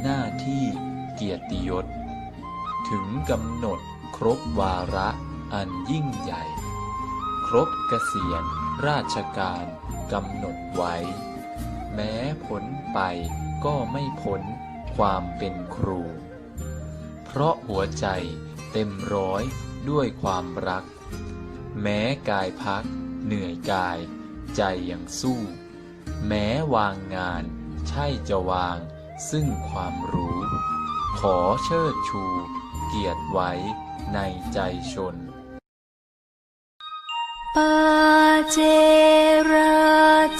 หน้าที่เกียรติยศ ถึงกำหนดครบวาระอันยิ่งใหญ่ ครบเกษียณราชการกำหนดไว้ แม้ผลไปก็ไม่พ้นความเป็นครู เพราะหัวใจเต็มร้อยด้วยความรัก แม้กายพักเหนื่อยกาย ใจยังสู้ แม้วางงานใช่จะวาง ซึ่งความรู้ ขอเชิดชู เกียรติไว้ในใจชน ปาเจรา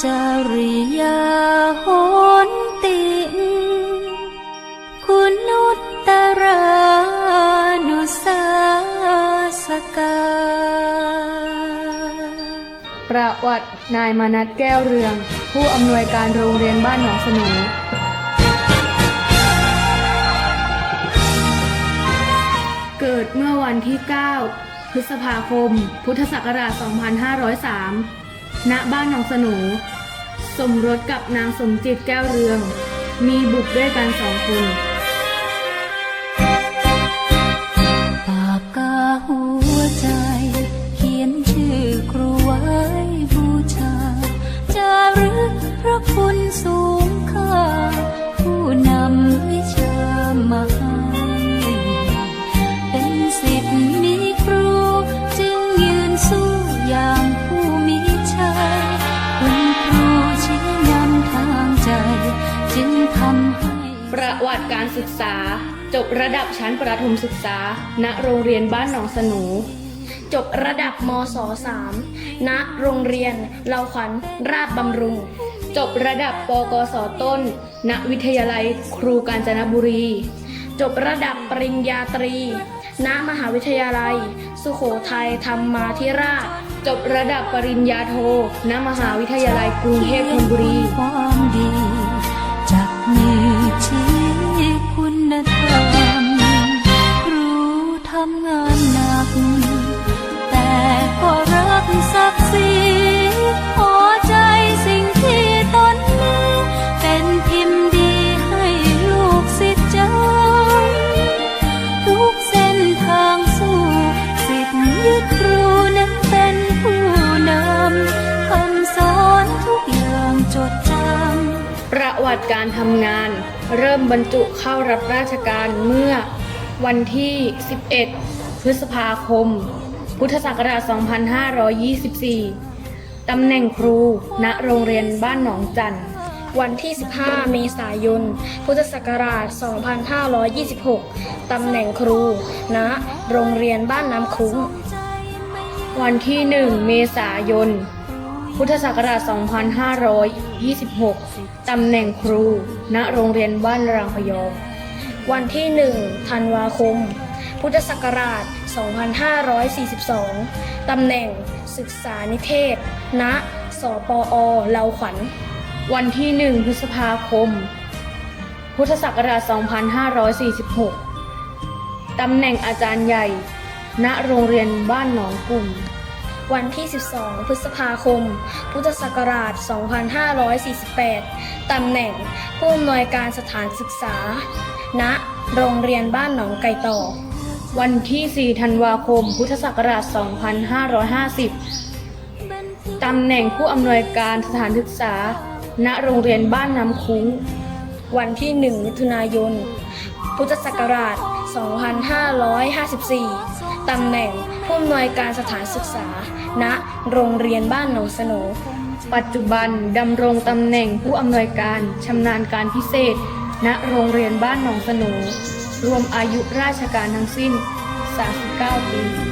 จาริยาโหนติงคุณุตตรานุสาสกา ประวัตินายมนัทแก้วเรือง ผู้อำนวยการโรงเรียนบ้านหนองสนู เกิดเมื่อวันที่ 9 พฤษภาคม พุทธศักราช 2503 ณ บ้านหนองสนูสมรสกับนางสมจิตแก้วเรือง มีบุตรด้วยกันสองคนปากกาหัวใจ เขียนชื่อครูไว้บูชาจารึกพระคุณสูง การศึกษา จบระดับชั้นประถมศึกษา ณโรงเรียนบ้านหนองสนู จบระดับมศ3ณโรงเรียนเลาขวัญราชบำรุง จบระดับปกศต้น ณวิทยาลัยครูกาญจนบุรี จบระดับปริญญาตรี ณมหาวิทยาลัย สุโขทัยธรรมาธิราช จบระดับปริญญาโท ณมหาวิทยาลัยกรุงเทพธนบุรีำงานหนัก แต่ก็รักศักดิ์ศรีพอใจสิ่งที่ตนมีเป็นพิมพ์ดีให้ลูกศิษย์เจ้ทุกเส้นทางสู้สิทธิ์ยึดครูนั้นเป็นผู้นำคำสอนทุกอย่างจดจำประวัติการทำงาน เริ่มบรรจุเข้ารับราชการเมื่อ วันที่ 11 พฤษภาคม พุทธศักราช 2524 ตำแหน่งครู ณ โรงเรียนบ้านหนองจันทน์วันที่ 15 เมษายน พุทธศักราช 2526 ตำแหน่งครู ณ โรงเรียนบ้านน้ำคุ้ง วันที่ 1 เมษายน พุทธศักราช 2526 ตำแหน่งครู ณ โรงเรียนบ้านรางพยอม วันที่ 1 ธันวาคม พุทธศักราช 2542 ตำแหน่งศึกษานิเทศ ณ สปอเลาขวัญ วันที่ 1 พฤษภาคม พุทธศักราช 2546 ตำแหน่งอาจารย์ใหญ่ ณ โรงเรียนบ้านหนองกลุ่ม วันที่ 12 พฤษภาคม พุทธศักราช 2548 ตำแหน่งผู้อำนวยการสถานศึกษา ณ โรงเรียนบ้านหนองไก่ต่อ วันที่ 4 ธันวาคม พุทธศักราช 2550 ตำแหน่งผู้อำนวยการสถานศึกษา ณ โรงเรียนบ้านน้ำคุ้ง วันที่ 1 มิถุนายน พุทธศักราช 2554 ตำแหน่ง ผู้อำนวยการสถานศึกษา ณ โรงเรียนบ้านหนองสนปัจจุบันดำรงตำแหน่งผู้อำนวยการชำนาญการพิเศษ ณ โรงเรียนบ้านหนองสนรวมอายุราชการทั้งสิ้น 39 ปี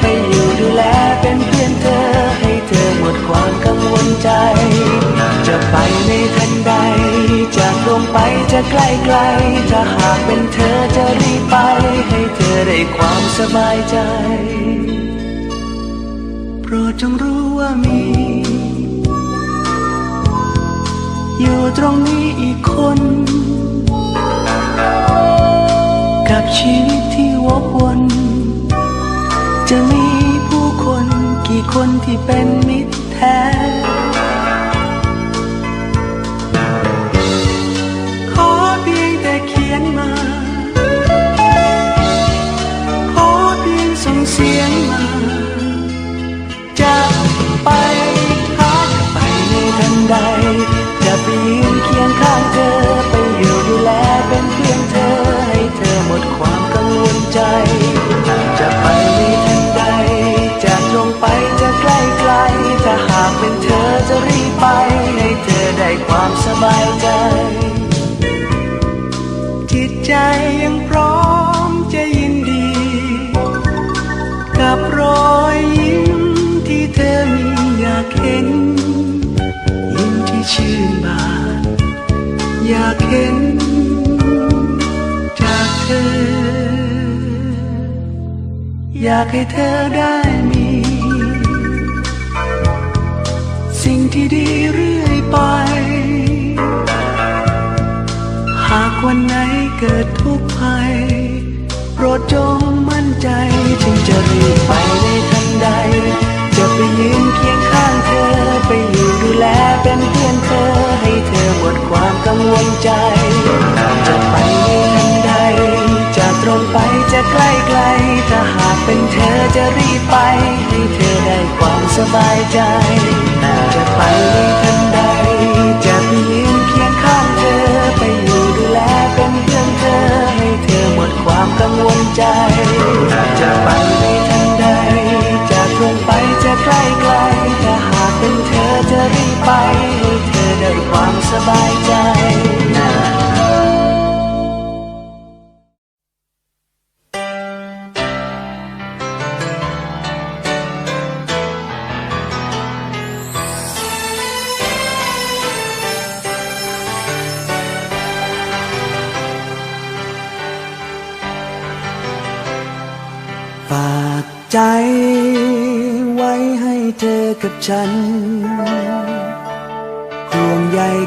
ใกล้ไกลถ้าหากเป็นเธอจะรีบไป ให้เธอได้ความสบายใจ โปรดจงรู้ว่ามี อยู่ตรงนี้อีกคน กับชีวิตที่วกวน จะมีผู้คนกี่คนที่เป็นมิตร เห็นยิ้มที่ชื่นบานอยากเห็นจากเธอ อยากให้เธอได้มี สิ่งที่ดีเรื่อยไป หากวันไหนเกิดทุกข์ภัยโปรดจงมั่นใจถึงจะรีบไปในทันใด จะไปยืนเคียงข้างเธอ ไปอยู่ดูแลเป็นเพื่อนเธอ ให้เธอหมดความกังวลใจ จะไปในทันใด จะตรงไปจะใกล้ไกล ถ้าหากเป็นเธอจะรีบไป ให้เธอได้ความสบายใจ จะไปในทันใด จะไปยืนเคียงข้างเธอ ไปอยู่ดูแลเป็นเพื่อนเธอ ให้เธอหมดความกังวลใจ จะไป ให้เธอได้ความสบายใจฝากใจไว้ให้เธอกับฉัน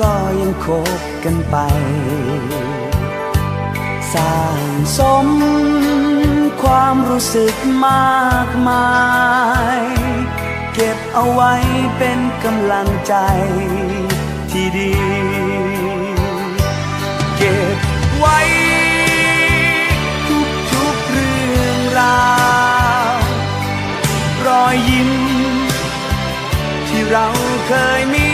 ก็ยังคบกันไป สร้างสมความรู้สึกมากมาย เก็บเอาไว้เป็นกำลังใจที่ดี เก็บไว้ทุกทุกๆเรื่องราว รอยยิ้มที่เราเคยมี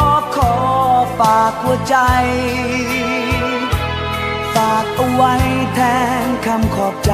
ใจ ฝากเอาไว้แทนคำขอบใจ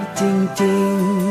静静。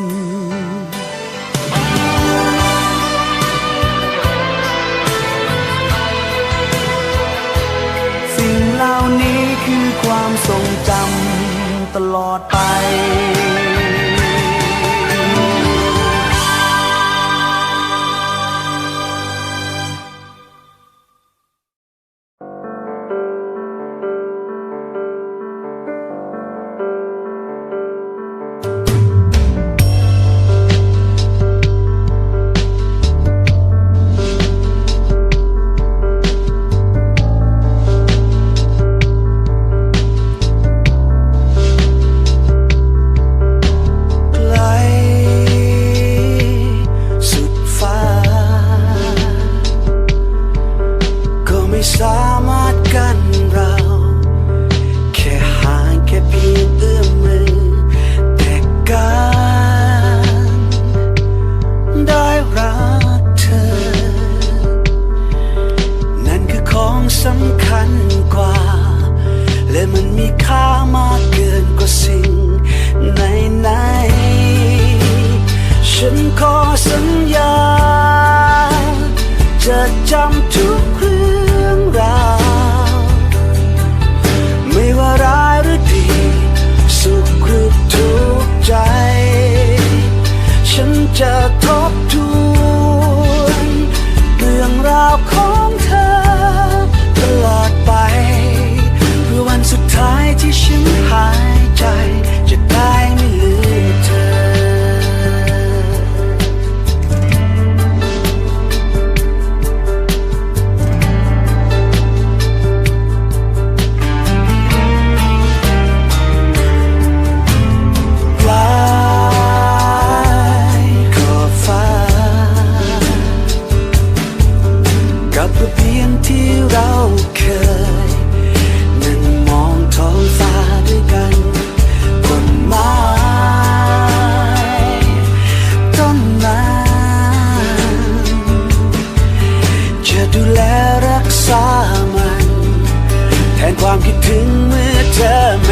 ความคิดถึงเมื่อเธอ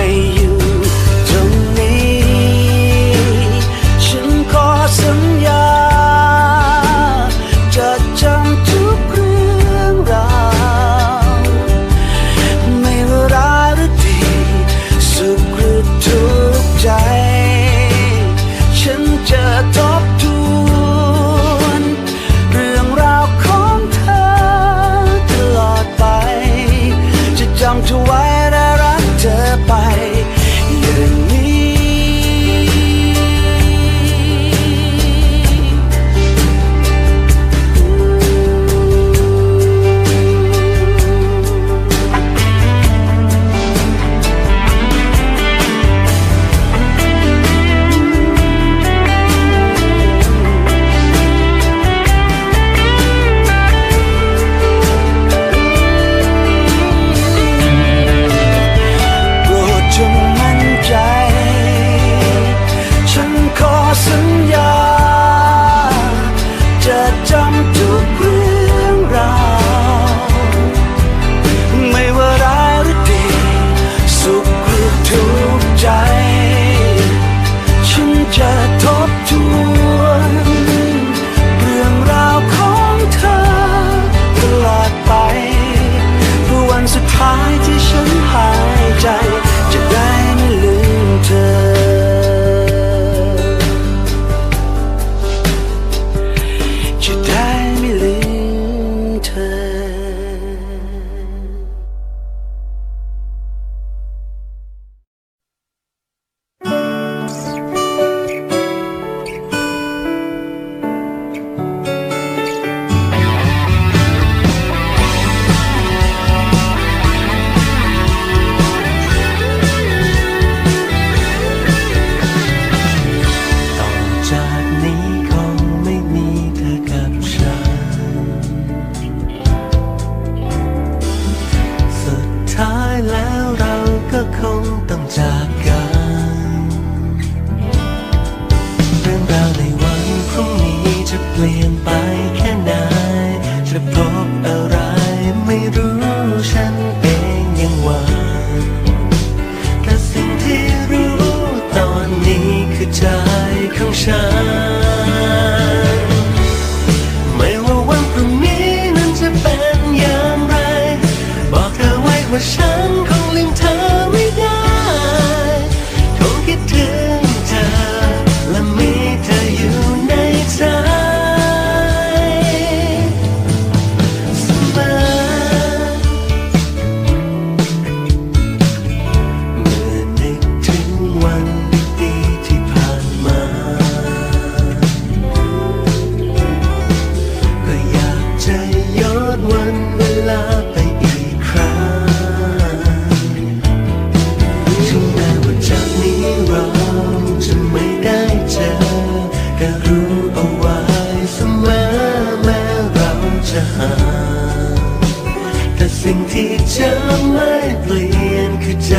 จะไม่เปลี่ยนคือใจ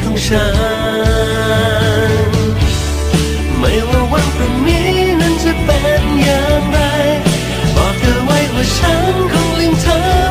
ของฉัน ไม่ว่าวันพรุ่งนี้นั้นจะเป็นอย่างไร บอกเธอไว้ว่าฉันคงลืมเธอ